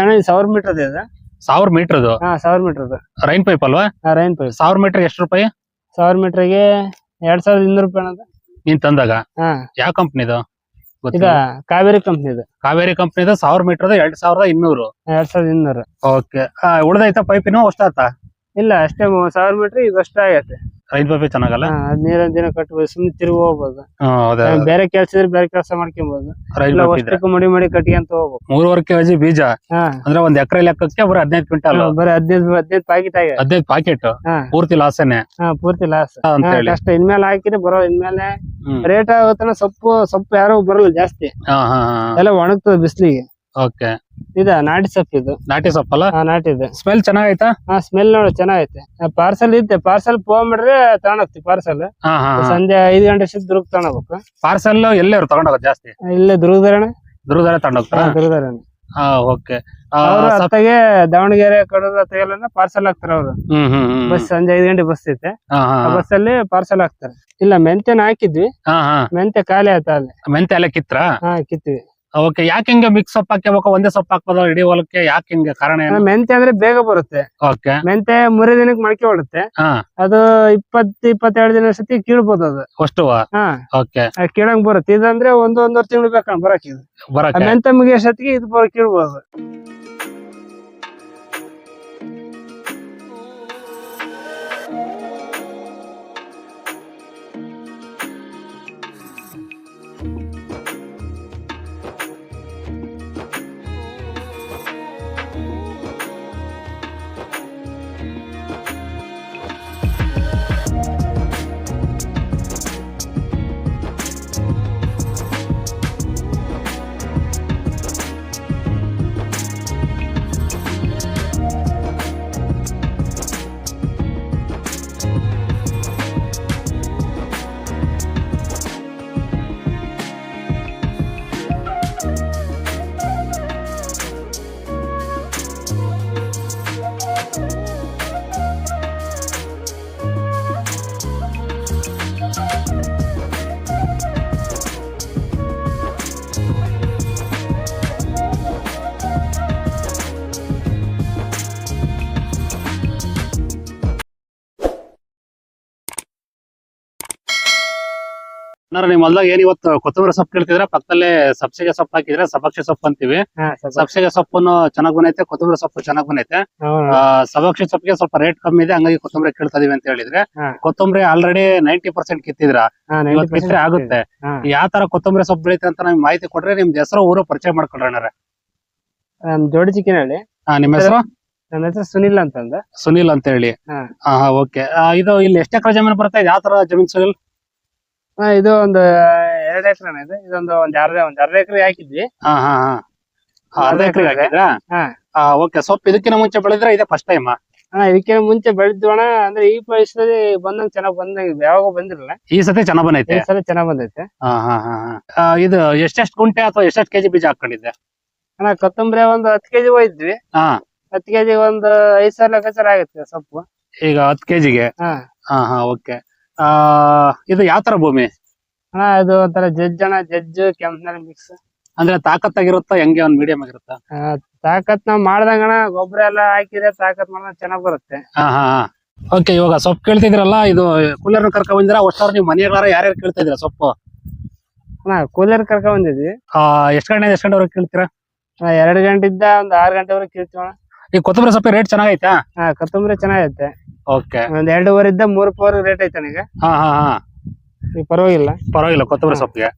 ಅಣ್ಣ ಇದು ಸಾವಿರ ಮೀಟರ್ ಇದೆ? ಸಾವಿರ ಮೀಟರ್ದು ಹಾ ಸಾವಿರ ಮೀಟರ್ ರೈನ್ ಪೈಪ್ ಅಲ್ವಾ? Rain pipe. ಸಾವಿರ ಮೀಟರ್ ಎಷ್ಟು ರೂಪಾಯಿ? ಸಾವಿರ ಮೀಟರ್ಗೆ ಎರಡ್ ಸಾವಿರದ ಇನ್ನೂರು ರೂಪಾಯಿ ಅಣ್ಣ ಅದು. ನೀನ್ ತಂದಾಗ? ಹಾ. ಯಾವ ಕಂಪ್ನಿ ಇದ? ಕಾವೇರಿ ಕಂಪ್ನಿ ಇದು. ಕಾವೇರಿ ಕಂಪ್ನಿದು ಸಾವಿರ ಮೀಟರ್ ಎರಡ್ ಸಾವಿರದ ಇನ್ನೂರು. ಎರಡ್ ಸಾವಿರದ ಇನ್ನೂರು. ಓಕೆ. ಉಳ್ದೈತ ಇನ್ನೂ ಅಷ್ಟಾತ ಇಲ್ಲ ಅಷ್ಟೇ ಮೂವತ್ ಸಾವಿರ ಮೀಟರ್ ಇದು ಅಷ್ಟೇ ಆಗೈತೆ. ರೈಲ್ ಪೈಪ್ ಚೆನ್ನಾಗಲ್ಲ? ಹಾ, ಅದ್ ನೀರಿನ ದಿನ ಕಟ್ಬೋದು ಸುಮ್ನೆ ತಿರುಗಿ ಹೋಗ್ಬೋದು. ಬೇರೆ ಕೆಲ್ಸ ಇದ್ರೆ ಬೇರೆ ಕೆಲಸ ಮಾಡ್ಕೊಬಹುದು ರೈಲ್ ಅಷ್ಟಕ್ಕೂ ಮಡಿ ಮಡಿ ಕಟ್ಕೊಂತ ಹೋಗ್ಬೇಕು. ಮೂರುವರೆ ಕೆಜಿ ಬೀಜ? ಅಂದ್ರೆ ಒಂದ್ ಎಕರೆ ಲೆಕ್ಕಕ್ಕೆ ಬರೀ ಹದಿನೈದು ಕ್ವಿಂಟಲ್. ಬರೀ ಹದಿನೈದು ಹದಿನೈದು ಪ್ಯಾಕೆಟ್ ಆಗಿದೆ. ಹದಿನೈದು ಪಾಕೆಟ್ ಹಾ. ಪೂರ್ತಿ ಲಾಸನೆ ಹಾ ಪೂರ್ತಿ ಲಾಸ್ ಕಷ್ಟ. ಇನ್ಮೇಲೆ ಹಾಕಿದ್ರೆ ಬರೋ ಇನ್ಮೇಲೆ ರೇಟ್ ಆಗುತ್ತಾನ ಸೊಪ್ಪು ಸೊಪ್ಪು ಯಾರು ಬರಲ್ಲ ಜಾಸ್ತಿ. ಎಲ್ಲ ಒಣಗ್ತದೆ ಬಿಸಿಲಿಗೆ. ಓಕೆ ಇದ ನಾಟಿ ಸೊಪ್ಪು ಇದು. ನಾಟಿ ಸೊಪ್ಪಲ್ಲ? ಹಾ ನಾಟಿ ಇದೆ. ಸ್ಮೆಲ್ ಚೆನ್ನಾಗೈತಾ? ಹಾ ಸ್ಮೆಲ್ ನೋಡಿ ಚೆನ್ನಾಗೈತೆ. ಪಾರ್ಸಲ್ ಇದ್ದೆ ಪಾರ್ಸಲ್ ಫೋನ್ ಮಾಡ್ರೆ ತಗೊಂಡೋಗ್ತಿ ಪಾರ್ಸಲ್ ಹಾ ಹಾ ಸಂಜೆ ಐದು ಗಂಟೆ ಸಿದ್ ದುರ್ಗ ತಗೊಂಡೋಗ್ಬೇಕು. ಪಾರ್ಸೆಲ್ ಎಲ್ಲೇರು ತಗೊಂಡೋಗೋದು ಜಾಸ್ತಿ? ಇಲ್ಲೇ ದುರ್ಗದಾರಣ ದುರ್ಗದಾರ ತಗೊಂಡೋಗ್ತಾರ? ದುರ್ಗದರಣ ಹಾ ಓಕೆ. ಅವ್ರು ಅತ್ತಗೆ ದಾವಣಗೆರೆ ಕಡೂರು ಅತ್ತಗೆಲ್ಲ ಪಾರ್ಸಲ್ ಹಾಕ್ತಾರೆ ಅವ್ರು. ಬಸ್ ಸಂಜೆ ಐದು ಗಂಟೆ ಬಸ್ ಐತೆ. ಬಸ್ ಅಲ್ಲಿ ಪಾರ್ಸಲ್ ಹಾಕ್ತಾರೆ. ಇಲ್ಲ ಮೆಂತೆನ ಹಾಕಿದ್ವಿ. ಮೆಂತೆ ಖಾಲಿ ಆಯ್ತಾ ಅಲ್ಲಿ. ಮೆಂತೆ ಎಲ್ಲ ಕಿತ್ರ? ಹಾ ಕಿತ್ವಿ ಓಕೆ ಯಾಕೆ ಹಿಂಗೆ ಮಿಕ್ಸ್ ಸೊಪ್ಪು ಹಾಕಬೇಕು ಒಂದೇ ಸೊಪ್ಪು ಹಾಕ್ಬೋದು ಇಡೀ ಹೊಲಕ್ಕೆ? ಯಾಕೆ ಹಿಂಗೆ ಕಾರಣ ಏನು? ಮೆಂತೆ ಅಂದ್ರೆ ಬೇಗ ಬರುತ್ತೆ. ಓಕೆ. ಮೆಂತೆ ಮೂರೇ ದಿನಕ್ಕೆ ಮೊಳಕೆ ಹೊಡುತ್ತೆ ಹಾ. ಅದು ಇಪ್ಪತ್ ಇಪ್ಪತ್ತೆರಡು ದಿನ ಸತಿ ಕೀಳ್ಬೋದು ಅದು. ಅಷ್ಟು ಹಾ. ಓಕೆ. ಕೀಳಂಗ್ ಬರುತ್ತೆ. ಇದಂದ್ರೆ ಒಂದು ಒಂದೂವರೆ ತಿಂಗಳು ಬೇಕಾ ಬರಕ್. ಇದು ಬರಕ್ ಬರಕ್ಕೆ ಮುಗಿಯೋ ಸತಿಗೆ ಇದು ಬರ ಕೀಳ್ಬೋದು. ನಿಮ್ಮ ಹೊಲ್ದಾಗ ಏನ್ ಇವತ್ತು ಕೊತ್ತಂಬರಿ ಸೊಪ್ಪು ಕೇಳ್ತಿದ್ರೆ ಪಕ್ಕದಲ್ಲೇ ಸಬ್ಸಿಗೆ ಸೊಪ್ಪು ಹಾಕಿದ್ರೆ ಸಬಕ್ಷಿ ಸೊಪ್ಪು ಅಂತೀವಿ. ಸಬ್ಸಿಗೆ ಸೊಪ್ಪನ್ನು ಚೆನ್ನಾಗ್ ಬಂದೈತೆ ಕೊತ್ತಂಬರಿ ಸೊಪ್ಪು ಚೆನ್ನಾಗ್ ಬಂದೈತೆ. ಸಬಕ್ಷಿ ಸೊಪ್ಪಿಗೆ ಸ್ವಲ್ಪ ರೇಟ್ ಕಮ್ಮಿ ಇದೆ ಹಂಗಾಗಿ ಕೊತ್ತಂಬರಿ ಕೇಳ್ತಾ ಇದೀವಿ ಅಂತ ಹೇಳಿದ್ರೆ. ಕೊತ್ತಂಬರಿ ಆಲ್ರೆಡಿ ನೈಂಟಿ ಪರ್ಸೆಂಟ್ ಕಿತ್ತಿದ್ರ ಇವತ್ತು 90% ಕಿತ್ತರೆ ಆಗುತ್ತೆ. ಯಾವ ತರ ಕೊತ್ತಂಬರಿ ಸೊಪ್ಪು ಬೆಳೀತೆ ಅಂತ ನಮ್ಗೆ ಮಾಹಿತಿ ಕೊಟ್ರೆ ನಿಮ್ದು ಹೆಸರು ಊರು ಪರಿಚಯ. ನಮ್ ಜೋಡಿ ಚಿಕನ್ ಹೇಳಿ ನಿಮ್ಮ ಹೆಸರು? ನನ್ನ ಹೆಸರು ಸುನಿಲ್ ಅಂತಂದ. ಸುನಿಲ್ ಅಂತ ಹೇಳಿ ಓಕೆ. ಇದು ಇಲ್ಲಿ ಎಷ್ಟು ಎಕರೆ ಜಮೀನು ಬರುತ್ತೆ? ಯಾವ ತರ ಜಮೀನ್ ಸುನಿಲ್? ಹಾ, ಇದು ಒಂದು ಎರಡ್ ಎಕರೆ ಇದೆ. ಇದೊಂದು ಒಂದ್ ಅರ್ಧ ಒಂದ್ ಅರ್ಧ ಎಕರೆ ಹಾಕಿದ್ವಿ. ಹಾ ಹಾ ಹಾ. ಆ, ಅರ್ಧ ಎಕರೆ ಹಾಕಿದ್ರಾ? ಹಾ. ಆ ಓಕೆ. ಸೊಪ್ಪು ಇದಕ್ಕಿಂತ ಮುಂಚೆ ಬೆಳೆದ್ರೆ? ಇದೆ ಫಸ್ಟ್ ಟೈಮ್ ಹಾ ಇದಕ್ಕೆ ಮುಂಚೆ ಬೆಳೆದ್ವಣ ಅಂದ್ರೆ ಈ ವಯಸ್ಸಲ್ಲಿ ಬಂದಂಗ್ ಚೆನ್ನಾಗ್ ಬಂದಂಗ ಯಾವಾಗ ಬಂದಿರಲ್ಲ. ಈ ಸತಿ ಚೆನ್ನಾಗ್ ಬಂದೈತೆ? ಈ ಸಲ ಚೆನ್ನಾಗ್ ಬಂದೈತೆ. ಹಾ ಹಾ ಹಾ ಹಾ. ಆ, ಇದು ಎಷ್ಟೆಷ್ಟು ಗುಂಟೆ ಅಥವಾ ಎಷ್ಟೆಷ್ಟು ಕೆಜಿ ಬೀಜ ಹಾಕೊಂಡಿದ್ದೆ? ಅಣ್ಣ ಕೊತ್ತಂಬರಿ ಒಂದು ಹತ್ತು ಕೆಜಿ ಒಯ್ದ್ವಿ. ಹಾ. ಹತ್ತು ಕೆಜಿ ಒಂದ್ ಐದ್ ಸಾವಿರ ಲೆಕ್ಕಾಚಾರ ಆಗುತ್ತೆ ಸೊಪ್ಪು ಈಗ ಹತ್ತು ಕೆಜಿಗೆ? ಹಾ. ಹಾ ಹಾ ಓಕೆ. ಆ ಇದು ಯಾವ ತರ ಭೂಮಿ? ಅಣ್ಣ ಇದು ಒಂಥರ ಜಜ್ ಅಣ್ಣ ಜಜ್ಜ್ ಕೆಂಪನಲ್ಲಿ ಮಿಕ್ಸ್ ಅಂದ್ರೆ ತಾಕತ್ತಾಗಿರುತ್ತಾ ಹೆಂಗೆ ಒಂದ್ ಮೀಡಿಯಂ ಆಗಿರುತ್ತಾ? ತಾಕತ್ ನಾವ್ ಮಾಡ್ದಂಗಣ ಗೊಬ್ಬರ ಎಲ್ಲ ಹಾಕಿದ್ರೆ ತಾಕತ್ ಮಾಡ ಚೆನ್ನಾಗ್ ಬರುತ್ತೆ. ಹಾ ಓಕೆ ಇವಾಗ ಸೊಪ್ಪು ಕೇಳ್ತಿದ್ರಲ್ಲ ಇದು ಕೂಲರ್ ಕರ್ಕೊಂಡ್ ಬಂದಿರ ಒಟ್ಟಾರೆ ನೀವು ಮನೆಯಾರ ಯಾರ್ಯಾರು ಕೇಳ್ತಾ ಇದ್ರ ಸೊಪ್ಪು? ಅಣ್ಣ ಕೂಲರ್ ಕರ್ಕೊಂಡ್ ಬಂದಿದ್ವಿ. ಆ ಎಷ್ಟ್ ಗಂಟೆ ಎಷ್ಟ್ ಗಂಟೆವರೆಗೆ ಕೇಳ್ತೀರಾ? ಅಣ್ಣ ಗಂಟೆ ಗಂಟೆಯಿಂದ ಒಂದ್ ಆರ್ ಗಂಟೆವರೆಗೆ ಕೇಳ್ತೀವಿ ಅಣ್ಣ. ಈ ಕೊತ್ತಂಬರಿ ಸೊಪ್ಪು ರೇಟ್ ಚೆನ್ನಾಗೈತಾ? ಹಾ ಕೊತ್ತಂಬರಿ ಚೆನ್ನಾಗೈತೆ. ಓಕೆ ಒಂದ್ ಎರಡೂವರೆಯಿಂದ ಮೂರು ಪವರ್ ರೇಟ್ ಐತೆ ಈಗ. ಹಾ ಹಾ ಹಾ. ಈಗ ಪರವಾಗಿಲ್ಲ. ಪರವಾಗಿಲ್ಲ ಕೊತ್ತಂಬರಿ. ಸೊಪ್ಪಿಗೆ.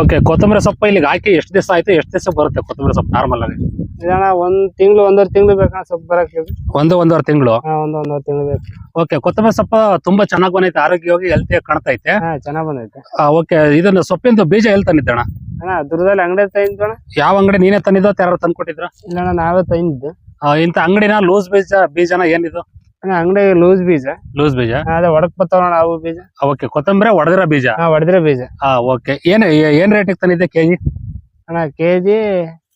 ಓಕೆ ಕೊತ್ತಂಬರಿ ಸೊಪ್ಪು ಇಲ್ಲಿಗೆ ಹಾಕಿ ಎಷ್ಟು ದಿವಸ ಆಯ್ತು ಎಷ್ಟು ದಿವಸ ಬರುತ್ತೆ ಕೊತ್ತಂಬರಿ ಸೊಪ್ಪು ನಾರ್ಮಲ್ ಆಗಿ? ಇದಣ್ಣ ಒಂದ್ ತಿಂಗಳು ಒಂದೂವರೆ ತಿಂಗಳು ಬೇಕಣ್ಣ ಸೊಪ್ಪು ಬರಕ್ಕೆ ಒಂದು ಒಂದೂವರೆ ತಿಂಗಳು? ಹಾ ಒಂದ್ ಒಂದೂವರೆ ತಿಂಗಳು ಬೇಕು. ಓಕೆ ಕೊತ್ತಂಬರಿ ಸೊಪ್ಪು ತುಂಬಾ ಚೆನ್ನಾಗಿ ಬಂದೈತೆ ಆರೋಗ್ಯವಾಗಿ ಹೆಲ್ತಿ ಕಾಣ್ತೈತೆ. ಹಾ ಚೆನ್ನಾಗ್ ಬಂದೈತೆ. ಓಕೆ ಇದನ್ನ ಸೊಪ್ಪಿಂದು ಬೀಜ ಎಲ್ಲಿ ತಂದಿದ್ದಣ ಅಣ್ಣ ದುರ್ಗದಲ್ಲಿ ಅಂಗಡಿ ತಂದಿದ್ದಣ ಯಾವ ಅಂಗಡಿ ನೀನೇ ತಂದಿದ್ದೋ ಯಾರು ತಂದ್ಕೊಟ್ಟಿದ್ರ? ಇಲ್ಲಣ್ಣ ನಾವೇ ತಂದಿದ್ದು. ಇಂತ ಅಂಗಡಿನ ಲೂಸ್ ಬೀಜ ಬೀಜನ ಏನಿದು? ಅಂಗಡಿ ಲೂಸ್ ಬೀಜ. ಲೂಸ್ ಬೀಜ? ಅದೇ ಒಡಕ್ ಬರ್ತಾವ ಅವು ಬೀಜ. ಓಕೆ. ಕೊತ್ತಂಬರಿ ಒಡದ್ರ ಬೀಜ? ಹಾ ಹೊಡೆದ್ರೆ ಬೀಜ. ಹಾ ಓಕೆ. ಏನ್ ಏನ್ ರೇಟಿಗೆ ತಂದಿದ್ದೆ ಕೆಜಿ? ಅಣ್ಣ ಕೆಜಿ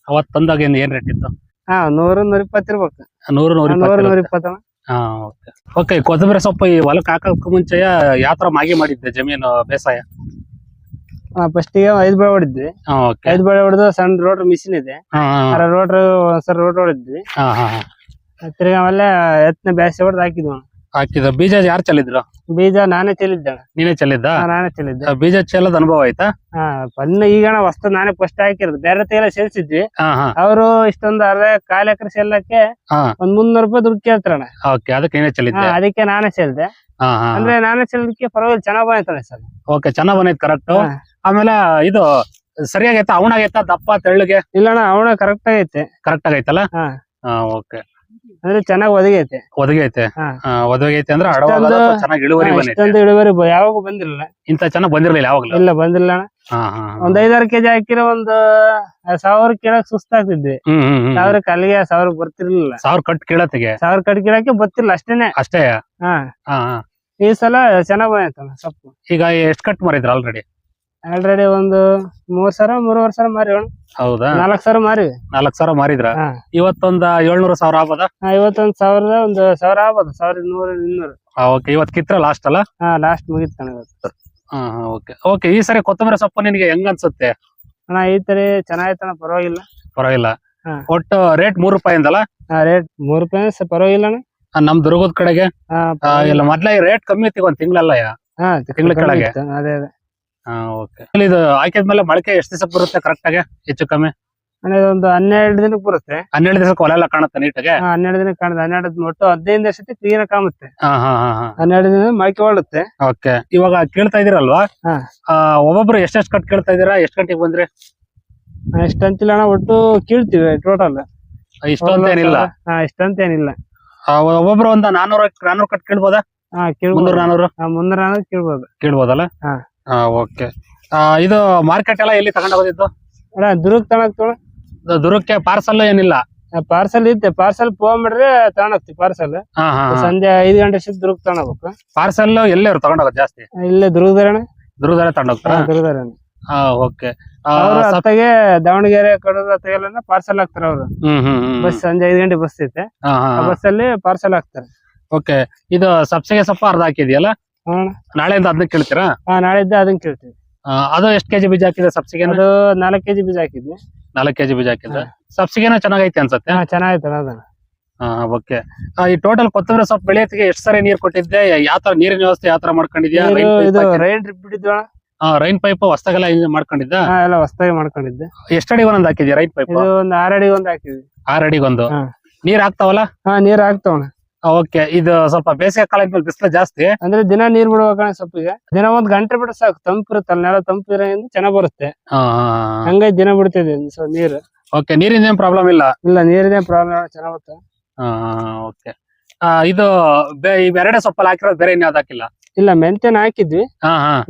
ಅವತ್ ತಂದಾಗ ಏನ್ ಏನ್ ರೇಟ್ ಇತ್ತು? ಹಾ ನೂರ ನೂರ ಇಪ್ಪತ್ತು ಇರ್ಬೇಕು. ನೂರು ನೂರ ನೂರು ನೂರ ಇಪ್ಪತ್ತು ಹಾ ಓಕೆ. ಓಕೆ ಕೊತ್ತಂಬರಿ ಸೊಪ್ಪು ಈ ಹೊಲಕ್ ಹಾಕಕ್ ಮುಂಚೆ ಯಾವ ತರ ಮಾಗಿ ಮಾಡಿದ್ದೆ ಜಮೀನು ಬೇಸಾಯ? ಫಸ್ಟಿಗೆ ಐದ್ ಬೆಳೆ ಹೊಡಿದ್ವಿ. ಐದ್ ಬೆಳೆ ಹೊಡೆದು ಸಣ್ಣ ರೋಡ್ ಮಿಷಿನ್ ಇದೆ. ರೋಡ್ರ್ ಸರ್ ರೋಡ್ ರೋಟ್ ಹೊಡಿದ್ವಿ. ತಿರ್ಗಿ ಆಮೇಲೆ ಎತ್ನ ಬ್ಯಾಸಿ ಹೊಡೆದು ಹಾಕಿದ್ವಿ. ಅಣ್ಣ. ಹಾಕಿದ ಬೀಜ ಯಾರು ಚೆಲ್ಲಿದ್ರು ಬೀಜ ನಾನೇ ಚೆಲ್ಲಿದ್ದೆ. ಅಣ್ಣ. ನೀನೇ ಚೆಲ್ಲಿದ್ದ? ಹಾ, ನಾನೇ ಚೆಲ್ಲಿದ್ದೆ. ಆ, ಬೀಜ ಚೆಲ್ಲದ ಅನುಭವ ಆಯ್ತಾ? ಹಾ ಪನ್ನ ಈಗ ಹೊಸ್ತು ನಾನೇ ಫಸ್ಟ್ ಹಾಕಿರೋದು. ಬೇರೆ ತೆಗೆಲ್ಲ ಸೇರ್ಸಿದ್ವಿ. ಹಾ ಹಾ. ಅವರು ಇಷ್ಟೊಂದು ಅರ್ಧ ಕಾಲ್ ಎಕರೆ ಸೆಲ್ಲಕ್ಕೆ ಹಾ. ಒಂದ್ ಮುನ್ನೂರು ರೂಪಾಯಿ ದುಡ್ಡು ಕೇಳ್ತಾರಣ. ಓಕೆ ಅದಕ್ಕೆ ನೀನೇ ಚೆಲ್ಲಿದ್ದೆ. ಅದಕ್ಕೆ ನಾನೇ ಹಾ ಹಾ. ಅಂದ್ರೆ ನಾನೇ ಚೆಲ್ಲದಕ್ಕೆ ಪರವಾಗಿಲ್ಲ ಚೆನ್ನಾಗ್ ಬಂತಾನೆ ಸರ್. ಓಕೆ ಚೆನ್ನಾಗ್ ಬಂದೈತ್ ಕರೆಕ್ಟ್ ಹಾ. ಆಮೇಲೆ ಇದು ಸರಿಯಾಗೈತಾ ಅವಣಾಗೈತಾ ದಪ್ಪ ತೆಳ್ಳಗೆ? ಇಲ್ಲಣ್ಣ ಅವಣ ಕರೆಕ್ಟ್ ಆಗೈತೆ. ಕರೆಕ್ಟ್ ಆಗೈತಲ್ಲ? ಹಾ ಓಕೆ. ಅಂದ್ರೆ ಚೆನ್ನಾಗಿ ಒದಗೈತೆ. ಒದಗೈತೆ. ಹಾ. ಒದಗೈತೆ ಅಂದ್ರೆ ಅಡವಾಗದ ಚೆನ್ನಾಗಿ ಇಳುವರಿ ಬಂದಿದೆ ಇಳುವರಿ ಯಾವಾಗ ಬಂದಿರಲ್ಲ. ಇಂತ ಚೆನ್ನಾಗ್ ಬಂದಿರಲಿಲ್ಲ ಯಾವಾಗ್ಲೂ? ಇಲ್ಲ ಬಂದಿಲ್ಲ ಅಣ್ಣ. ಹಾ ಹಾ ಒಂದ್ ಐದಾರು ಕೆಜಿ ಹಾಕಿರೋ ಒಂದು ಸಾವಿರ ಕೇಳಕ್ ಸುಸ್ತಾಗ್ತಿದ್ವಿ. ಹ್ಮ್ ಹ್ಮ್ ಹ್ಮ್ ಸಾವಿರ ಅಲ್ಲಿಗೆ ಸಾವಿರ ಬರ್ತಿರ್ಲಿಲ್ಲ. ಸಾವಿರ ಕಟ್ ಕೇಳತ್ತಿಗೆ? ಸಾವಿರ ಕಟ್ ಕೇಳಕ್ಕೆ ಬರ್ತಿಲ್ಲ ಅಷ್ಟೇನೆ. ಅಷ್ಟೇ? ಹಾ. ಹಾ ಹಾ. ಈ ಸಲ ಚೆನ್ನಾಗ್ ಬಂದೈತಣ್ಣ ಸೊಪ್ಪು. ಈಗ ಎಷ್ಟ್ ಕಟ್ ಮಾರಿದ್ರ ಆಲ್ರೆಡಿ ಆಲ್ರೆಡಿ ಒಂದು ಮೂರ್ ಸಾವಿರ ಮೂರುವರೆ ಸಾವಿರ ಮಾರಿ ಹೌದಾ? ನಾಲ್ಕ್ ಸಾವಿರ ಮಾರಿ. ನಾಲ್ಕ್ ಸಾವಿರ ಮಾರಿದ್ರ? ಹಾ. ಇವತ್ತೊಂದ ಏಳ್ನೂರು ಸಾವಿರ ಆಗ್ಬೋದಾ? ಐವತ್ತೊಂದ್ ಸಾವಿರದ ಒಂದು ಸಾವಿರ ಆಗ್ಬೋದು ಸಾವಿರದ ನೂರ ಇನ್ನೂರು. ಓಕೆ ಇವತ್ ಕಿತ್ರ ಲಾಸ್ಟ್ ಅಲ್ಲ? ಹಾ ಲಾಸ್ಟ್ ಮುಗಿತ್ ಇವತ್ತು. ಹಾ ಓಕೆ ಓಕೆ ಈ ಸರಿ ಕೊತ್ತಂಬರಿ ಸೊಪ್ಪು ನಿನಗೆ ಹೆಂಗ್ ಅನ್ಸುತ್ತೆ? ಅಣ್ಣ ಈ ತರ ಚೆನ್ನಾಗಿತ್ತಣ್ಣ ಪರವಾಗಿಲ್ಲ. ಪರವಾಗಿಲ್ಲ. ಹಾ. ಒಟ್ಟು ರೇಟ್ ಮೂರು ರೂಪಾಯಿ ಅಂದಲ್ಲ ಹಾ ರೇಟ್ ಮೂರ್ ರೂಪಾಯಿ ಸ- ಪರವಾಗಿಲ್ಲ ಅಣ್ಣ. ಆ, ನಮ್ ದುರ್ಗದ ಕಡೆಗೆ? ಹಾ ಆ, ಪರವಾಗಿಲ್ಲ. ಇಲ್ಲ ಮೊದ್ಲೇ ರೇಟ್ ಕಮ್ಮಿ ಇತ್ತು ಒಂದ್ ತಿಂಗಳಲ್ಲ ಹಾ ತಿಂಗ್ಳ ಕೆಳಗೆ? ಅದೇ ಅದೇ. ಹಾ ಓಕೆ ಇದು ಹಾಕಿದ್ಮೇಲೆ ಮೊಳಕೆ ಎಷ್ಟು ದಿವಸ ಬರುತ್ತೆ ಕರೆಕ್ಟ್ ಆಗಿ? ಹೆಚ್ಚು ಕಮ್ಮಿ? ಒಂದು ಇದೊಂದು ಹನ್ನೆರಡು ದಿನಕ್ಕೆ ಬರುತ್ತೆ. ಹನ್ನೆರಡು ದಿವಸಕ್ಕೆ ಹೊಲ ಎಲ್ಲ ಕಾಣುತ್ತೆ ನೀಟಾಗೆ? ಆಗಿ ಹನ್ನೆರಡು ದಿನ ಕಾಣುತ್ತೆ. ಹನ್ನೆರಡು ಒಟ್ಟು ಹದಿನೈದು ದಿವಸಕ್ಕೆ ಕ್ಲೀನ್ ಕಾಣುತ್ತೆ. ಹನ್ನೆರಡು ದಿನ ಮೊಳಕೆ ಹೊಳುತ್ತೆ ಓಕೆ ಇವಾಗ ಕೇಳ್ತಾ ಇದೀರಲ್ವಾ? ಒಬ್ಬೊಬ್ರು ಎಷ್ಟೆಷ್ಟು ಕಟ್ ಕೇಳ್ತಾ ಇದೀರಾ? ಎಷ್ಟು ಗಂಟೆಗೆ ಬಂದ್ರಿ? ಎಷ್ಟಂತಿಲ್ಲ ಅಣ್ಣ ಒಟ್ಟು ಕೀಳ್ತೀವಿ ಟೋಟಲ್ ಇಷ್ಟೊಂದು ಏನಿಲ್ಲ ಹಾ ಒಬ್ಬೊಬ್ರು ಒಂದ್ ನಾನೂರ ನಾನೂರು ಕಟ್ ಕೇಳ್ಬೋದಾ? ಮುನ್ನೂರ ನಾನೂರು? ಮುನ್ನೂರ ನಾನೂರು ಕೇಳ್ಬೋದು. ಕೇಳ್ಬೋದಲ್ಲ? ಹಾ. ಓಕೆ. ಇದು ಮಾರ್ಕೆಟ್ ಎಲ್ಲ ಎಲ್ಲಿ ತಗೊಂಡ್ ಹೋಗಿದ್ದು ಅಣ್ಣ ದುರ್ಗ್ ತಗೊಂಡೋಗ್ತೀವಿ ದುರ್ಗಕ್ಕೆ ಪಾರ್ಸಲ್ ಏನಿಲ್ಲ ಪಾರ್ಸಲ್ ಇತ್ತೆ. ಪಾರ್ಸಲ್ ಫೋನ್ ಮಾಡಿದ್ರೆ ತಗೊಂಡೋಗ್ತಿ ಪಾರ್ಸಲ್ ಸಂಜೆ ಐದು ಗಂಟೆ ಅಷ್ಟು ದುರ್ಗ್ ತಗೊಂಡೋಗ್ಬೇಕು ಪಾರ್ಸಲ್ ಎಲ್ಲೇ ತಗೊಂಡ್ ತಗೊಂಡೋಗ ಜಾಸ್ತಿ? ಇಲ್ಲೇ ದುರ್ಗದರಣ ದುರ್ಗದಾರ ತಗೊಂಡ್ ಹೋಗ್ತಾರ? ದುರ್ಗದರಣ ಹಾ ಓಕೆ. ಅವ್ರು ಅತ್ತಗೆ ದಾವಣಗೆರೆ ಕಡೂರು ಅತ್ತಗೆಲ್ಲ ಪಾರ್ಸಲ್ ಹಾಕ್ತಾರೆ ಅವ್ರು. ಬಸ್ ಸಂಜೆ ಐದು ಗಂಟೆ ಬಸ್ ಐತೆ ಬಸ್ ಅಲ್ಲಿ ಪಾರ್ಸಲ್ ಹಾಕ್ತಾರೆ. ಓಕೆ. ಇದು ಸಬ್ಸಿಗೆ ಸೊಪ್ಪ ಅರ್ಧ ಹಾಕಿದ್ಯಲ್ಲ. ನಾಳೆಯಿಂದ ಅದನ್ನ ಕೇಳ್ತೀರಾ? ಹಾ ನಾಳಿದ್ದ ಅದನ್ನ ಕೇಳ್ತೀವಿ. ಆ, ಅದು ಎಷ್ಟು ಕೆಜಿ ಬೀಜ ಹಾಕಿದೆ ಸಬ್ಸಿಗೆ ಅದು ನಾಲ್ಕು ಕೆಜಿ ಬೀಜ ಹಾಕಿದ್ವಿ. ನಾಲ್ಕು ಕೆಜಿ ಬೀಜ ಹಾಕಿದ್ರೆ? ಸಬ್ಸಿಗೆನ ಚೆನ್ನಾಗೈತೆ ಅನ್ಸತ್ತೆ? ಹಾ ಚೆನ್ನಾಗೈತೆ ಅದನ್ನ. ಹಾ ಓಕೆ. ಈ ಟೋಟಲ್ ಕೊತ್ತಂಬರಿ ಸೊಪ್ಪು ಬೆಳೆಯತ್ತಿಗೆ ಎಷ್ಟು ಸರಿ ನೀರ್ ಕೊಟ್ಟಿದ್ದೆ? ಯಾವ ತರ ನೀರಿನ ವ್ಯವಸ್ಥೆ ಯಾವ ತರ ಮಾಡ್ಕೊಂಡಿದ್ಯಾ? ನೀರು ಇದು ರೈನ್ ಡ್ರಿಪ್ ಹಾ ರೈನ್ ಪೈಪ್ ಹೊಸದಾಗೆಲ್ಲ ಮಾಡ್ಕೊಂಡಿದ್ದ ಹಾ ಎಲ್ಲ ಹೊಸದಾಗಿ ಮಾಡ್ಕೊಂಡಿದ್ದೆ. ಎಷ್ಟಡಿ ಒಂದೊಂದು ಹಾಕಿದ್ಯಾ ರೈನ್ ಪೈಪ್ ಇದು ಒಂದು ಅಡಿ ಒಂದ್ ಹಾಕಿದ್ವಿ. ಆರ್ ಅಡಿಗೊಂದು ಹಾ. ನೀರ್ ಹಾಕ್ತಾವಲ್ಲ? ಹಾ ನೀರ್ ಹಾಕ್ತಾವಣ ಓಕೆ ಇದು ಸ್ವಲ್ಪ ಬೇಸಿಗೆ ಕಾಲ ಮೇಲೆ ಬಿಸಿಲು ಜಾಸ್ತಿ? ಅಂದ್ರೆ ದಿನ ನೀರ್ ಬಿಡ್ಬೇಕಣ್ಣ ಸೊಪ್ಪಿಗೆ. ದಿನ ಒಂದ್ ಗಂಟೆ ಬಿಡ ಸಾಕು ತಂಪು ಇರುತ್ತಲ್ಲ ನೆಲ ತಂಪು ಇರೋದ್ರಿಂದ ಚೆನ್ನಾಗ್ ಬರುತ್ತೆ. ಹಂಗ ದಿನ ಬಿಡ್ತಿದೆ ಸೊ ನೀರು. ಓಕೆ ನೀರಿನ ಏನ್ ಪ್ರಾಬ್ಲಮ್ ಇಲ್ಲ? ಇಲ್ಲ ನೀರಿನ ಪ್ರಾಬ್ಲಮ್ ಚೆನ್ನಾಗ್ ಬರುತ್ತೆ. ಓಕೆ. ಇದು ಇವೆರಡೆ ಸೊಪ್ಪಲ್ಲಿ ಹಾಕಿರೋದು ಬೇರೆ ಇನ್ಯಾವ್ದು ಹಾಕಿಲ್ಲ? ಇಲ್ಲ ಮೆಂತೆನ ಹಾಕಿದ್ವಿ.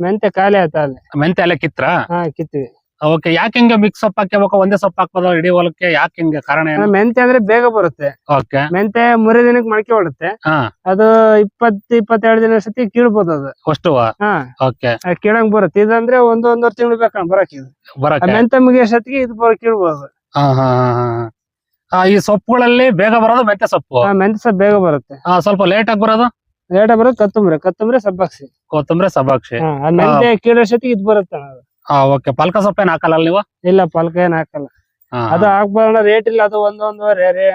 ಮೆಂತೆ ಖಾಲಿ ಆಯ್ತಾ ಅಲ್ಲಿ ಮೆಂತೆ ಎಲ್ಲ ಕಿತ್ರ? ಹಾ ಕಿತ್ವಿ ಓಕೆ ಯಾಕೆ ಹಿಂಗೆ ಮಿಕ್ಸ್ ಸೊಪ್ಪು ಹಾಕ್ಬೇಕು ಒಂದೇ ಸೊಪ್ಪು ಹಾಕ್ಬೋದು ಇಡೀ ಹೊಲಕ್ಕೆ ಯಾಕೆ ಹಿಂಗೆ ಕಾರಣ ಏನು? ಮೆಂತ್ಯ ಅಂದ್ರೆ ಬೇಗ ಬರುತ್ತೆ. ಓಕೆ. ಮೆಂತ್ಯ ಮೂರೇ ದಿನಕ್ಕೆ ಮೊಳಕೆ ಹೊಡುತ್ತೆ ಹಾ. ಅದು ಇಪ್ಪತ್ ಇಪ್ಪತ್ತೆರಡು ದಿನ ಸತಿ ಕೀಳ್ಬೋದು ಅದು. ಅಷ್ಟು ಹಾ. ಓಕೆ. ಅದ್ ಕೀಳಂಗ್ ಬರುತ್ತೆ. ಇದಂದ್ರೆ ಒಂದು ಒಂದೂವರೆ ತಿಂಗಳು ಬೇಕಣ್ಣ ಬರಕ್ ಇದು. ಆ ಬರಕ್ಕೆ ಮುಗಿಯೋ ಸತಿಗೆ ಇದು ಬರೋ ಕೀಳ್ಬೋದು. ಹಾ ಹಾ ಹಾ, ಹಾ. ಆ, ಈ ಸೊಪ್ಪುಗಳಲ್ಲಿ ಬೇಗ ಬರೋದು ಮೆಂತೆ ಸೊಪ್ಪು? ಆ ಮೆಂತ್ಯ ಸ್ವಲ್ಪ ಬೇಗ ಬರುತ್ತೆ. ಆ, ಸ್ವಲ್ಪ ಲೇಟ್ ಆಗಿ ಬರೋದು? ಲೇಟ ಬರೋದು ಕತ್ತಂಬ್ರಿ. ಕತ್ತಂಬ್ರಿ ಸಬ್ಬಾಕ್ಸಿ ಕೊತ್ತಂಬರಿ ಸಬಾಕ್ಷಿ ಹಾ ಆ ಮೆಂತ್ಯ ಸತಿ ಇದು ಬರುತ್ತೆ ಅಣ್ಣ ಅದು. ಹಾ ಓಕೆ ಪಲ್ಕ ಸೊಪ್ಪೇನ್ ಹಾಕಲ್ಲ ನೀವು? ಇಲ್ಲ ಪಲ್ಕ ಏನ್ ಹಾಕಲ್ಲ. ಹಾ, ಅದು ಹಾಕ್ಬಾರ್ದ ರೇಟ್ ಇಲ್ಲ ಅದು ಒಂದೊಂದುವರೆ ರೇ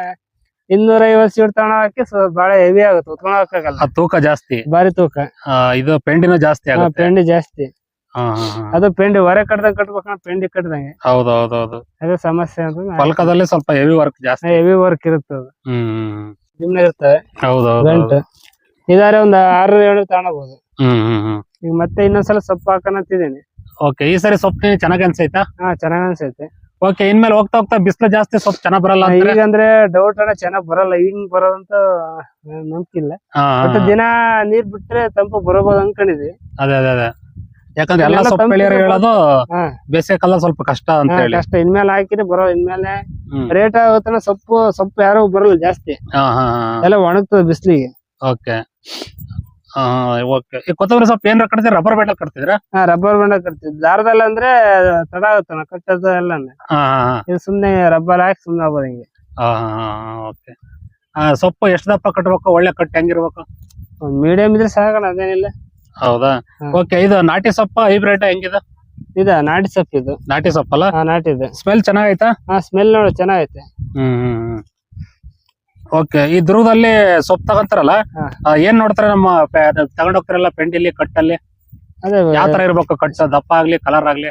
ಇನ್ನೂರ ಐವತ್ ಸೀಟ್ ತಗೊಂಡ್ ಹಾಕಿ ಬಹಳ ಬಾಳ ಹೆವಿ ಆಗುತ್ತೆ ಉತ್ಕೊಂಡ್ ಹಾಕಲ್ಲ ಆ ತೂಕ ಜಾಸ್ತಿ? ಬಾರಿ ತೂಕ. ಆ, ಇದು ಪೆಂಡಿನೂ ಜಾಸ್ತಿ ಹಾ, ಆಗುತ್ತೆ? ಪೆಂಡಿ ಜಾಸ್ತಿ. ಹಾ, ಹಾ, ಹಾ. ಅದು ಪೆಂಡಿ ಹೊರ ಕಟ್ದಂಗ್ ಕಟ್ಬೇಕಂದ್ರೆ ಪೆಂಡಿ ಕಟ್ದಂಗೆ. ಹೌದು ಹೌದು ಹೌದು. ಅದೇ ಸಮಸ್ಯೆ ಅಂತ ಪಲ್ಕದಲ್ಲಿ ಸ್ವಲ್ಪ ಹೆವಿ ವರ್ಕ್ ಜಾಸ್ತಿ. ಹೆವಿ ವರ್ಕ್ ಇರುತ್ತೆ ಅದು. ಹ್ಮ್ ಇರುತ್ತೆ ಇರ್ತವೆ ಹೌದು ಹೌದು ಗಂಟು. ಇದಾರೆ ಒಂದ್ ಆರು ಏಳು ತಗೊಳ್ಬಹುದು ಹ್ಮ್ ಹ್ಮ್ ಹ್ಮ್. ಈಗ ಮತ್ತೆ ಇನ್ನೊಂದ್ಸಲ ಸೊಪ್ಪು ಹಾಕನಂತಿದ್ದೀನಿ. ಓಕೆ ಈ ಸರಿ ಸೊಪ್ಪು ಚೆನ್ನಾಗಿ ಅನ್ಸೈತಾ? ಹಾ ಚೆನ್ನಾಗಿ ಅನ್ಸೈತೆ. ಓಕೆ ಇನ್ಮೇಲೆ ಹೋಗ್ತಾ ಹೋಗ್ತಾ ಬಿಸಿಲು ಜಾಸ್ತಿ ಸೊಪ್ಪು ಚೆನ್ನಾಗ್ ಬರಲ್ಲ ಅಂದ್ರೆ? ಈಗ ಅಂದ್ರೆ ಡೌಟ್ ಅಣ್ಣ ಚೆನ್ನಾಗ್ ಬರಲ್ಲ ಹಿಂಗ್ ಬರೋದಂತ ನಂಬಿಕಿಲ್ಲ. ಮತ್ತೆ. ದಿನ ನೀರ್ ಬಿಟ್ರೆ ತಂಪು ಬರಬಹುದು ಅನ್ಕೊಂಡಿದ್ವಿ. ಅದೇ ಅದೇ ಅದೇ. ಯಾಕಂದ್ರೆ ಎಲ್ಲಾ ಸೊಪ್ಪು ಬೆಳೆಯೋರು. ಹೇಳೋದು ಬೇಸಿಗೆ ಕಾಲ ಸ್ವಲ್ಪ ಕಷ್ಟ ಅಂತ ಹೇಳಿ. ಕಷ್ಟ. ಇನ್ಮೇಲೆ ಹಾಕಿದ್ರೆ ಬರೋ ಇನ್ಮೇಲೆ ರೇಟ್ ಆಗುತ್ತಾನ ಸೊಪ್ಪು ಸೊಪ್ಪು ಯಾರು ಬರಲ್ಲ ಜಾಸ್ತಿ. ಎಲ್ಲ ಒಣಗ್ತದೆ ಬಿಸಿಲಿಗೆ. ಓಕೆ ಓಕೆ ಈ ಕೊತ್ತಂಬರಿ ಸೊಪ್ಪು ಏನ್ ಕಟ್ತೀರಾ? ರಬ್ಬರ್ ಬ್ಯಾಂಡ್ ಕಟ್ತಿದ್ರ ಹಾ ರಬ್ಬರ್ ಬಂಡ ಕಟ್ತೀವಿ. ದಾರದಲ್ಲಿ ಅಂದ್ರೆ ತಡ ಆಗುತ್ತಾನ ಕಟ್ಟೋದು ಎಲ್ಲ ಹಾ ಹಾ ಇದು ಸುಮ್ನೆ ರಬ್ಬರ್ ಹಾಕಿ ಸುಮ್ನೆ ಆಗ್ಬೋದು ಹಿಂಗೆ. ಹಾ ಓಕೆ ಸೊಪ್ಪು ಎಷ್ಟು ದಪ್ಪ ಕಟ್ಬೇಕು? ಒಳ್ಳೆ ಕಟ್ ಹೆಂಗಿರ್ಬೇಕು? ಮೀಡಿಯಂ ಇದ್ರೆ ಸಾಕಣ ಅದೇನಿಲ್ಲ. ಹೌದಾ? ಹಾ. ಓಕೆ ಇದು ನಾಟಿ ಸೊಪ್ಪು ಹೈಬ್ರಿಡ್ ಹೆಂಗಿದೆ? ಇದ ನಾಟಿ ಸೊಪ್ಪು ಇದು ನಾಟಿ ಸೊಪ್ಪಲ್ಲ? ಹಾ ನಾಟಿ ಇದೆ ಸ್ಮೆಲ್ ಚೆನ್ನಾಗೈತಾ? ಹಾ ಸ್ಮೆಲ್ ನೋಡಿ ಚೆನ್ನಾಗೈತೆ. ಹ್ಮ್ ಹ್ಮ್. ಓಕೆ ಈ ದುರ್ಗದಲ್ಲಿ ಸೊಪ್ಪು ತಗೋತಾರಲ್ಲ ಹಾ. ಆ, ಏನ್ ನೋಡ್ತಾರೆ ನಮ್ಮ ತಗೊಂಡೋಗ್ತಾರಲ್ಲ ಪೆಂಡಿಲಿ ಕಟ್ಟಲ್ಲಿ? ಅದೇ ಯಾವ ತರ ಇರ್ಬೇಕು ಕಟ್ಸ ದಪ್ಪ ಆಗ್ಲಿ ಕಲರ್ ಆಗ್ಲಿ?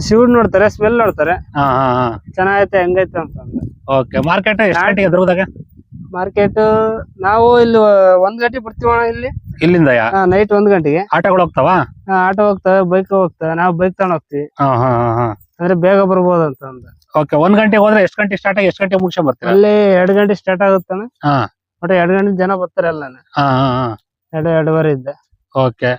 ಶಿವ್ ನೋಡ್ತಾರೆ ಸ್ಮೆಲ್ ನೋಡ್ತಾರೆ. ಹಾ ಹಾ ಹಾ. ಚೆನ್ನಾಗೈತೆ ಹೆಂಗೈತೆ ಅಂತ ಓಕೆ ಮಾರ್ಕೆಟ್ ಎಷ್ಟು ಗಂಟೆಗೆ ದುರ್ಗದಾಗ ಮಾರ್ಕೆಟ್ ನಾವು ಇಲ್ಲಿ ಒಂದ್ ಗಂಟೆ ಬರ್ತೀವಣ ಇಲ್ಲಿ. ಇಲ್ಲಿಂದ ಯಾ ನೈಟ್ ಒಂದ್ ಗಂಟೆಗೆ. ಆಟೋಗಳು ಹೋಗ್ತಾವ? ಆಟೋ ಹೋಗ್ತವೆ ಬೈಕ್ ಹೋಗ್ತವೆ ನಾವು ಬೈಕ್ ತಗೊಂಡ್ ಹೋಗ್ತೀವಿ. ಹಾ ಹಾ ಹಾ ಹಾ. ಅಂದ್ರೆ ಬೇಗ ಬರ್ಬೋದು ಅಂತ ಅಂದ ಓಕೆ ಒಂದ್ ಗಂಟೆಗೆ ಹೋದ್ರೆ ಎಷ್ಟು ಗಂಟೆ ಸ್ಟಾರ್ಟ್ ಆಗಿ ಎಷ್ಟು ಗಂಟೆ ಮುಗಿಸ ಬರ್ತೀರಾ? ಅಲ್ಲಿ ಎರಡ್ ಗಂಟೆ ಸ್ಟಾರ್ಟ್ ಆಗುತ್ತಾನೆ. ಹಾ. ಒಟ್ಟು ಎರಡ್ ಗಂಟೆ ಜನ ಬರ್ತಾರೆ ಎಲ್ಲ ಹಾ ಹಾ ಹಾ. ಎರಡು ಎರಡುವರೆ ಇದ್ದೆ. ಓಕೆ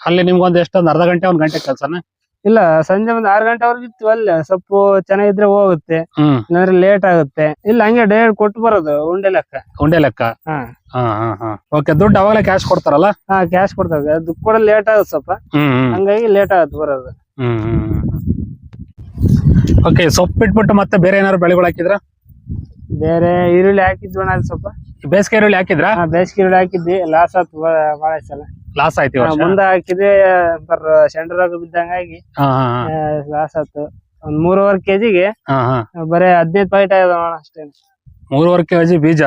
ಅಲ್ಲಿ ನಿಮ್ಗೊಂದ್ ಎಷ್ಟೊಂದ್ ಅರ್ಧ ಗಂಟೆ ಒಂದ್ ಗಂಟೆ ಕೆಲ್ಸನ? ಇಲ್ಲ ಸಂಜೆ ಒಂದ್ ಆರ್ ಗಂಟೆವರೆಗೆ ಇತ್ತು ಅಲ್ಲಿ. ಸೊಪ್ಪು ಚೆನ್ನಾಗಿದ್ರೆ ಹೋಗುತ್ತೆ. ಹ್ಮ್. ಇಲ್ಲಾಂದ್ರೆ ಲೇಟ್ ಆಗುತ್ತೆ. ಇಲ್ಲ ಹಂಗೆ ಡೈರೆಕ್ಟ್ ಕೊಟ್ಟು ಬರೋದು ಉಂಡೆ ಲೆಕ್ಕ. ಉಂಡೆ ಲೆಕ್ಕ? ಹಾ. ಹಾ ಹಾ ಹಾ. ಓಕೆ ದುಡ್ಡು ಅವಾಗಲೇ ಕ್ಯಾಶ್ ಕೊಡ್ತಾರಲ್ಲ? ಹಾ ಕ್ಯಾಶ್ ಕೊಡ್ತಾರೆ. ಅದು ಕೂಡ ಲೇಟ್ ಆಗುತ್ತೆ ಸ್ವಲ್ಪ. ಹ್ಮ್ ಹ್ಮ್. ಹಂಗಾಗಿ ಲೇಟ್ ಆಗುತ್ತೆ ಬರೋದು. ಹ್ಮ್ ಹ್ಮ್. ಓಕೆ ಸೊಪ್ಪು ಇಟ್ಬಿಟ್ಟು ಮತ್ತೆ ಬೇರೆ ಏನಾದ್ರು ಬೆಳೆಗಳು ಹಾಕಿದ್ರ? ಬೇರೆ ಈರುಳ್ಳಿ ಹಾಕಿದ್ವಿ ಅಣ್ಣ ಅಲ್ಲಿ ಸ್ವಲ್ಪ. ಬೇಸಿಗೆ ಈರುಳ್ಳಿ ಹಾಕಿದ್ರಾ? ಹಾ ಬೇಸಿಗೆ ಈರುಳ್ಳಿ ಹಾಕಿದ್ವಿ. ಲಾಸ್ ಆಯ್ತು ಬಹಳ ಸಲ. ಲಾಸ್ ಆಯ್ತು ಈ ವರ್ಷ? ಮುಂದೆ ಹಾಕಿದ್ವಿ ಬರ್ ಸೆಂಟ್ರಲ್ ಬಿದ್ದಂಗಾಗಿ ಹಾ ಹಾ ಲಾಸ್ ಆಯ್ತು. ಒಂದ್ ಮೂರುವರೆ ಕೆಜಿಗೆ ಹಾ ಹಾ. ಬರೀ ಹದಿನೈದು ಪಾಯಿಂಟ್ ಆಗ್ಯದ ಅಣ್ಣ ಅಷ್ಟೇ ಮೂರುವರೆ ಕೆಜಿ ಬೀಜ.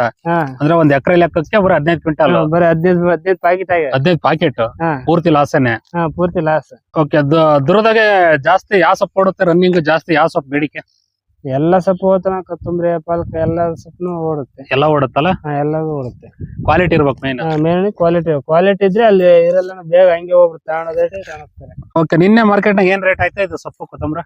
ಅಂದ್ರೆ ಒಂದ್ ಎಕರೆ ಲೆಕ್ಕಕ್ಕೆ ಬರೀ ಹದಿನೈದು ಕ್ವಿಂಟಲ್. ಬರೀ ಹದಿನೈದು ಹದಿನೈದು ಪ್ಯಾಕೆಟ್ ಹದಿನೈದು ಪಾಕೆಟ್ ಪೂರ್ತಿ ಲಾಸನೆ ಹಾ ಪೂರ್ತಿ ಲಾಸ್ ಓಕೆ ದುರದಾಗೆ ಜಾಸ್ತಿ ಯಾವ ಸೊಪ್ಪು ಕೊಡುತ್ತೆ ರನ್ನಿಂಗ್ ಜಾಸ್ತಿ ಯಾವ ಸೊಪ್ಪು ಬೇಡಿಕೆ. ಎಲ್ಲ ಸೊಪ್ಪು ಹೋತನ ಕೊತ್ತಂಬರಿ ಪಾಲಕ್ ಎಲ್ಲ ಸೊಪ್ಪು ಓಡುತ್ತೆ. ಎಲ್ಲ ಓಡುತ್ತಲ್ಲ? ಹಾ ಎಲ್ಲವೂ ಓಡುತ್ತೆ. ಕ್ವಾಲಿಟಿ ಇರ್ಬೇಕು ಮೇನ್ ಮೇನ್ ಕ್ವಾಲಿಟಿ ಕ್ವಾಲಿಟಿ ಇದ್ರೆ ಅಲ್ಲಿ ಇರಲ್ಲ ಬೇಗ ಹಂಗೆ ಹೋಗ್ಬಿಡುತ್ತೆ. ತಗೊಳೋದೈತೆ ಕಾಣಿಸ್ತಾರೆ ಓಕೆ ನಿನ್ನೆ ಮಾರ್ಕೆಟ್ ನಾಗ ಏನ್ ರೇಟ್ ಆಯ್ತಾ ಇದು ಸೊಪ್ಪು ಕೊತ್ತಂಬರ?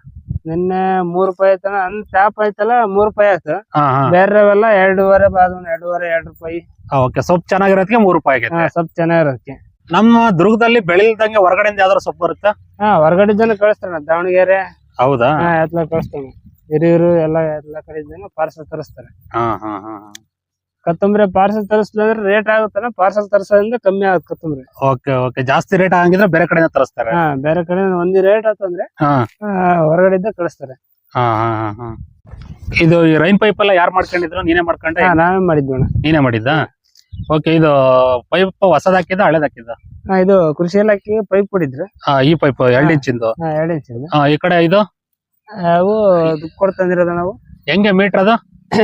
ನಿನ್ನೆ ಮೂರ್ ರೂಪಾಯಿ ಆಯ್ತನ ಅಂದ್ ಟ್ಯಾಪ್ ಆಯ್ತಲ್ಲ ಮೂರ್ ರೂಪಾಯಿ ಆಯ್ತು. ಹಾ ಹಾ. ಬೇರೆವೆಲ್ಲ ಎರಡೂವರೆ ಬಾದ್ ಎರಡೂವರೆ ಎರಡ್ ರೂಪಾಯಿ ಓಕೆ ಸೊಪ್ಪು ಚೆನ್ನಾಗಿರೋದಕ್ಕೆ ಮೂರು ರೂಪಾಯಿ ಆಗೈತೆ. ಸೊಪ್ಪು ಸ್ವಲ್ಪ ಚೆನ್ನಾಗಿರೋದಕ್ಕೆ ನಮ್ಮ ದುರ್ಗದಲ್ಲಿ ಬೆಳಿಲ್ದಂಗೆ ಹೊರಗಡೆಯಿಂದ ಯಾವ್ದಾದ್ರು ಸೊಪ್ಪು ಬರುತ್ತಾ? ಹಾ ಹೊರಗಡೆ ಜನ ಕಳಿಸ್ತಾನ ದಾವಣಗೆರೆ. ಹೌದಾ? ಹಾ ಎಲ್ಲ ಕಳಿಸ್ತಾನೆ ಹಿರಿಯರು ಎಲ್ಲ ಎಲ್ಲ ಕಡೆ ಜನ ಪಾರ್ಸಲ್ ತರಿಸ್ತಾರೆ. ಹಾ ಹಾ ಹಾ ಕೊತ್ತಂಬರಿ ಪಾರ್ಸಲ್ ರೇಟ್ ಆಗುತ್ತಲ್ಲ ಪಾರ್ಸಲ್ ತರಿಸೋದ್ರಿಂದ ಕಮ್ಮಿ ಆಗುತ್ತೆ ಕೊತ್ತಂಬರಿ. Okay okay. ಜಾಸ್ತಿ ರೇಟ್ ಆಗಿದ್ರೆ ಬೇರೆ ಕಡೆಯಿಂದ ತರಿಸ್ತಾರೆ. ಹಾ ಬೇರೆ ಕಡೆ ಒಂದ್ ರೇಟ್ ಆತಂದ್ರೆ ಹಾ. ಹೊರಗಡೆ ಹೊರಗಡೆಯಿಂದ ಕಳಿಸ್ತಾರೆ. ಹಾ ಹಾ ಹಾ ಹಾ. ಇದು ಈ ರೈನ್ ಪೈಪ್ ಎಲ್ಲ ಯಾರು ಮಾಡ್ಕೊಂಡಿದ್ರು? ನೀನೇ ಮಾಡ್ಕೊಂಡೆ ಹಾ ನಾವೇ ಮಾಡಿದ್ವಿ ಅಣ್ಣ. ನೀನೇ ಮಾಡಿದ್ದ? ಓಕೆ ಇದು ಪೈಪ್ ಹೊಸದಾಕಿದ ಹಳೇದಾಕಿದ್ದ ಹಾ, ಇದು ಕೃಷಿ ಇಲಾಖೆ ಪೈಪ್ ಕೊಡಿದ್ರು ಈ ಪೈಪ್ ಎರಡು ಇಂಚಿಂದು ಹಾ ಎರಡ್ ಇಂಚ್ ಇದೆ. ಹಾ ಈ ಕಡೆ ಇದು? ಅವು ದುಡ್ಡು ಕೊಡ್ತಂದಿರೋದು ನಾವು? ಹೆಂಗೆ ಮೀಟರ್ ಅದು?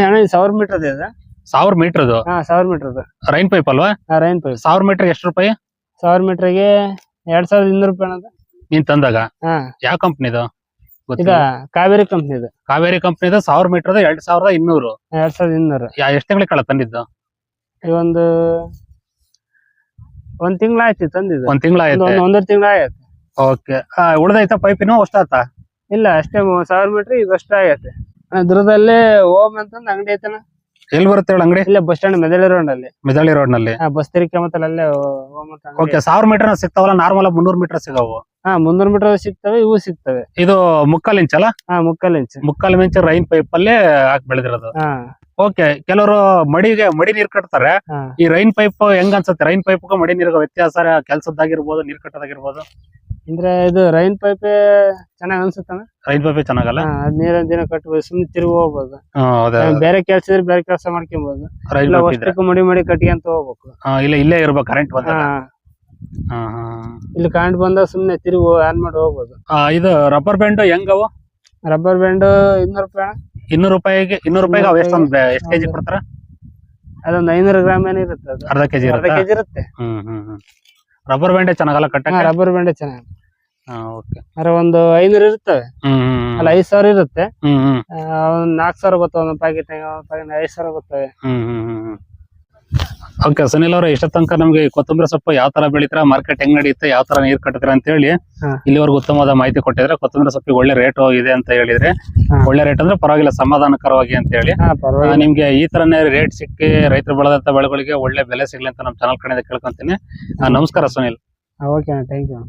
ಅಣ್ಣ ಇದು ಸಾವಿರ ಮೀಟರ್ ಅದು ಸಾವಿರ ಮೀಟರ್ ಅದು? ಹಾ ಸಾವಿರ ಮೀಟರ್ ಅದು. ರೈನ್ ಪೈಪ್ ಅಲ್ವಾ? ಹಾ ರೈನ್ ಪೈಪ್ ಸಾವಿರ ಮೀಟರ್ ಎಷ್ಟು ರೂಪಾಯಿ? ಸಾವಿರ ಮೀಟರ್ಗೆ ಎರಡ್ ಸಾವಿರದ ಇನ್ನೂರು ರೂಪಾಯಿ ಅಣ್ಣದು ನೀನ್ ತಂದಾಗ? ಹಾ. ಯಾವ ಕಂಪ್ನಿದು ಇದ? ಕಾವೇರಿ ಕಂಪ್ನಿ ಇದು. ಕಾವೇರಿ ಕಂಪ್ನಿದು ಸಾವಿರ ಮೀಟರ್ ಎರಡ್ ಸಾವಿರದ ಇನ್ನೂರು. ಎರಡ್ ಸಾವಿರದ ಇನ್ನೂರು. ಯಾ ಎಷ್ಟ್ ತಿಂಗಳಿಗೆ ಕಳ ತಂದಿದ್ದು? ಈ ಒಂದು ಒಂದ್ ತಿಂಗಳ ಆಯ್ತು ತಂದಿದ್ದು. ಒಂದ್ ತಿಂಗಳ ಒಂದು ಆಯ್ತು? ಒಂದೂವರೆ ತಿಂಗಳ ಆಯ್ತು. ಓಕೆ. ಉಳ್ದೈತ ಪೈಪಿನ ಅಷ್ಟಾತ ಇಲ್ಲ ಅಷ್ಟೇ ಮೂವತ್ ಸಾವಿರ ಮೀಟರ್ ಇದು ಅಷ್ಟೇ ಆಗತ್ತೆ. ದೂರದಲ್ಲೇ ದುರ್ಗದಲ್ಲೇ ಓಮ್ ಅಂತಂದ್ ಅಂಗಡಿ ಐತನ ಎಲ್ಲಿ ಬರುತ್ತೆ ಹೇಳು ಅಂಗಡಿ? ಇಲ್ಲ ಬಸ್ ಸ್ಟಾಂಡ್ ಮೆದಳಿ ರೋಡ್ ಅಲ್ಲಿ. ಮೆದಳಿ ರೋಡ್ನಲ್ಲಿ. ಬಸ್ ತಿರುಗಿ ಮತ್ತೆ ಅಲ್ಲೇ ಓಮ್ ಅಂತ ಅಂಗಡಿ ಓಕೆ ಸಾವಿರ ಮೀಟರ್ ಸಿಗ್ತಾವಲ್ಲ ನಾರ್ಮಲ್ ಮುನ್ನೂರ್ ಮೀಟರ್ ಸಿಗವು? ಹಾ ಮುನ್ನೂರು ಮೀಟರ್ ಸಿಗ್ತವೆ ಇವು ಸಿಗ್ತವೆ. ಇದು ಮುಕ್ಕಾಲ್ ಇಂಚ್ ಅಲ್ಲ? ಹಾ ಮುಕ್ಕಲ್ ಇಂಚ್ ಮುಕ್ಕಾಲ್ ಇಂಚ್ ರೈನ್ ಪೈಪ್ ಅಲ್ಲೇ ಹಾಕಿ ಬೆಳೆದಿರೋದು. ಹಾ. ಓಕೆ ಕೆಲವರು ಮಡಿಗೆ ಮಡಿ ನೀರ್ ಕಟ್ತಾರೆ. ಹಾ. ಈ ರೈನ್ ಪೈಪ್ ಹೆಂಗ್ ಅನ್ಸುತ್ತೆ? ರೈನ್ ಪೈಪ್ ಮಡಿ ನೀರಿಗ ವ್ಯತ್ಯಾಸ ಕೆಲ್ಸದಾಗಿರ್ಬೋದು ನೀರ್ ಕಟ್ಟೋದಾಗಿರ್ಬೋದು? ಅಂದ್ರೆ ಇದು ರೈನ್ ಪೈಪ್ ಚೆನ್ನಾಗ್ ಅನ್ಸುತ್ತಣ್ಣ? Rain pipe ಚೆನ್ನಾಗಲ್ಲ? ನೀರಿನ ದಿನ ಕಟ್ಬೋದು ಸುಮ್ನೆ ತಿರುಗಿ ಹೋಗ್ಬೋದು. ಬೇರೆ ಕೆಲ್ಸ ಇದ್ರೆ ಬೇರೆ ಕೆಲಸ ಮಾಡ್ಕೊಬಹುದು ಇಲ್ಲ ಅಷ್ಟಕ್ಕೂ ಮಡಿ ಮಡಿ ಅಂತ ಹೋಗ್ಬೇಕು. ಇಲ್ಲ ಇಲ್ಲೇ ಇರ್ಬೇಕು ಕರೆಂಟ್ ಬಂದ ಇಲ್ಲಿ ಕರೆಂಟ್ ಬಂದ ಸುಮ್ನೆ ತಿರುಗಿ ಆನ್ ಮಾಡಿ ಹೋಗ್ಬೋದು. ಇದು ರಬ್ಬರ್ ಬ್ಯಾಂಡ್ ಹೆಂಗವು ರಬ್ಬರ್ ಬ್ಯಾಂಡ್ ಇನ್ನೂರು ರೂಪಾಯಿ. ಇನ್ನೂರು ರೂಪಾಯಿಗೆ ಇನ್ನೂರು ರೂಪಾಯಿಗೆ ಅವು ಎಷ್ಟೊಂದ್ ಎಷ್ಟು ಕೆಜಿ ಕೊಡ್ತಾರ? ಅದೊಂದು ಐನೂರು ಗ್ರಾಮ್ ಏನಿರುತ್ತೆ ಅರ್ಧ ಕೆಜಿ ಅರ್ಧ ಕೆಜಿ ಇರುತ್ತೆ. ಹ್ಮ್ ಹ್ಮ್ ಹ್ಮ್. ರಬ್ಬರ್ ಬ್ಯಾಂಡೇ ಚೆನ್ನಾಗಲ್ಲ ಕಟ್ಟಕ್ಕೆ? ರಬ್ಬರ್ ಬ್ಯಾಂಡೇ ಚೆನ್ನಾಗಿ ಓಕೆ ಅದ್ರ ಒಂದು ಐನೂರು ಇರ್ತವೆ. ಹ್ಮ್ ಅಲ್ಲ ಐದ್ ಸಾವಿರ ಇರುತ್ತೆ. ಒಂದ್ ನಾಲ್ಕ್ ಸಾವಿರ ಬರ್ತವೆ ಒಂದೊಂದ್ ಪ್ಯಾಕೆಟ್ ಐದ್ ಸಾವಿರ ಬರ್ತವೆ. ಓಕೆ ಸುನಿಲ್ ಅವ್ರ ಇಷ್ಟ ತನಕ ನಮ್ಗೆ ಕೊತ್ತಂಬರಿ ಸೊಪ್ಪು ಯಾವ ತರ ಬೆಳಿತೀರ ಮಾರ್ಕೆಟ್ ಹೆಂಗ್ ನಡೆಯುತ್ತೆ ಯಾವ ತರ ನೀರ್ ಕಟ್ಟಿದ್ರ ಅಂತ ಹೇಳಿ. ಇಲ್ಲಿವರೆಗೂ ಉತ್ತಮವಾದ ಮಾಹಿತಿ ಕೊಟ್ಟಿದ್ರೆ ಕೊತ್ತಂಬರಿ ಸೊಪ್ಪಿಗೆ ಒಳ್ಳೆ ರೇಟ್ ಇದೆ ಅಂತ ಹೇಳಿದ್ರೆ ಒಳ್ಳೆ ರೇಟ್ ಅಂದ್ರೆ ಪರವಾಗಿಲ್ಲ ಸಮಾಧಾನಕರವಾಗಿ ಅಂತ ಹೇಳಿ. ನಿಮ್ಗೆ ಈ ತರನೇ ರೇಟ್ ಸಿಕ್ಕಿ ರೈತರು ಬೆಳೆದಂತ ಬೆಳೆಗಳಿಗೆ ಒಳ್ಳೆ ಬೆಲೆ ಸಿಗ್ಲಿ ಅಂತ ನಮ್ ಚಾನಲ್ ಕಡೆಯಿಂದ ಕೇಳ್ಕೊಂತೀನಿ. ನಮಸ್ಕಾರ ಸುನಿಲ್. Okay thank you